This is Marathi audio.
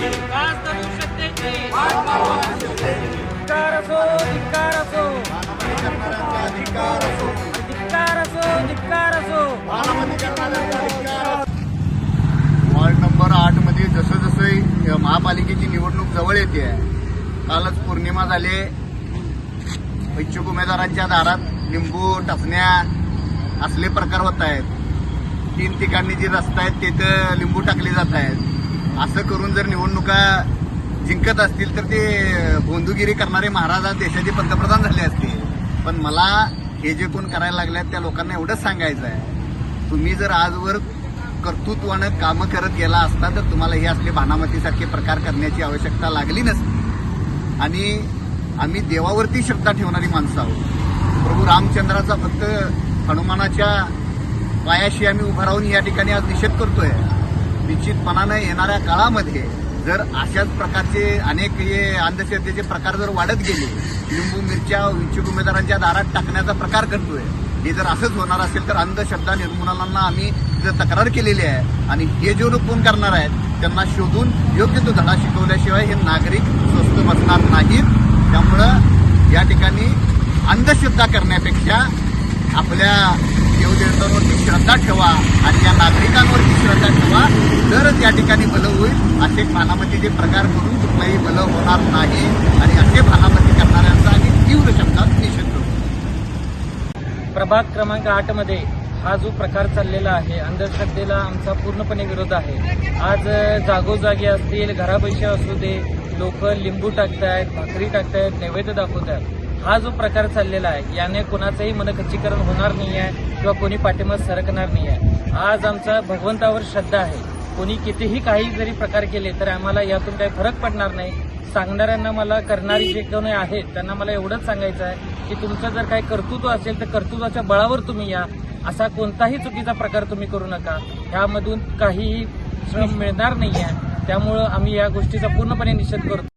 धिक्कार असो धिक्कार असो धिक्कार असो धिक्कार असो वॉर्ड नंबर आठमध्ये जसं जसं महापालिकेची निवडणूक जवळ येते. आहे कालच पौर्णिमा झाले. इच्छुक उमेदवारांच्या दारात लिंबू टचण्या असले प्रकार होत आहेत. तीन ठिकाणी जे रस्ता आहेत तिथं लिंबू टाकले जात आहेत. असं करून जर निवडणुका जिंकत असतील तर ते बोंदुगिरी करणारे महाराज आज देशाचे पंतप्रधान झाले असते पण मला हे जे कोण करायला लागल्यात त्या लोकांना एवढंच सांगायचं आहे. तुम्ही जर आजवर कर्तृत्वानं कामं करत गेला असता तर तुम्हाला हे असले भानामतीसारखे प्रकार करण्याची आवश्यकता लागली नसती. आणि आम्ही देवावरती श्रद्धा ठेवणारी माणसं आहोत. प्रभू रामचंद्राचा फक्त हनुमानाच्या पायाशी आम्ही उभं राहून या ठिकाणी आज निषेध करतोय. निश्चितपणानं येणाऱ्या काळामध्ये जर अशाच प्रकारचे अनेक हे अंधश्रद्धेचे प्रकार जर वाढत गेले लिंबू मिरच्या इच्छुक उमेदवारांच्या दारात टाकण्याचा प्रकार करतोय हे जर असंच होणार असेल तर अंधश्रद्धा निर्मूलनांना आम्ही जर तक्रार केलेली आहे आणि हे जे लोक कोण करणार आहेत त्यांना शोधून योग्य तो धडा शिकवल्याशिवाय हे नागरिक स्वस्त बसणार नाहीत. त्यामुळं या ठिकाणी अंधश्रद्धा करण्यापेक्षा आपल्या देवदेवतांवरती श्रद्धा ठेवा आणि या नागरिकांवरती श्रद्धा ठेवा. तरच या ठिकाणी भलं होईल. असे भानामतीचे प्रकार करून कुठलाही भलं होणार नाही. आणि असे भानामती करणाऱ्यांचा आम्ही तीव्र शब्दात निषेध करू. प्रभाग क्रमांक आठमध्ये हा जो प्रकार चाललेला आहे अंधश्रद्धेला आमचा पूर्णपणे विरोध आहे. आज जागोजागी असतील घरापैसे असू दे लोक लिंबू टाकतायत भाकरी टाकतायत नैवेद्य दाखवतायत. हा जो प्रकार चाललेला आहे याने कोणाचंही मनखच्चीकरण होणार नाही आहे किंवा कोणी पाठिंबा सरकणार नाही आहे आज आमचा भगवंतावर श्रद्धा आहे. कोणी कितीही काही जरी प्रकार केले तर आम्हाला यातून काही फरक पडणार नाही. सांगणाऱ्यांना मला करणारी जे कोणी आहेत त्यांना मला एवढंच सांगायचं आहे की तुमचं जर काही कर्तृत्व असेल तर कर्तृत्वाच्या बळावर तुम्ही या. असा कोणताही चुकीचा प्रकार तुम्ही करू नका. ह्यामधून काहीही श्रम मिळणार नाही आहे त्यामुळं आम्ही या गोष्टीचा पूर्णपणे निषेध करतो.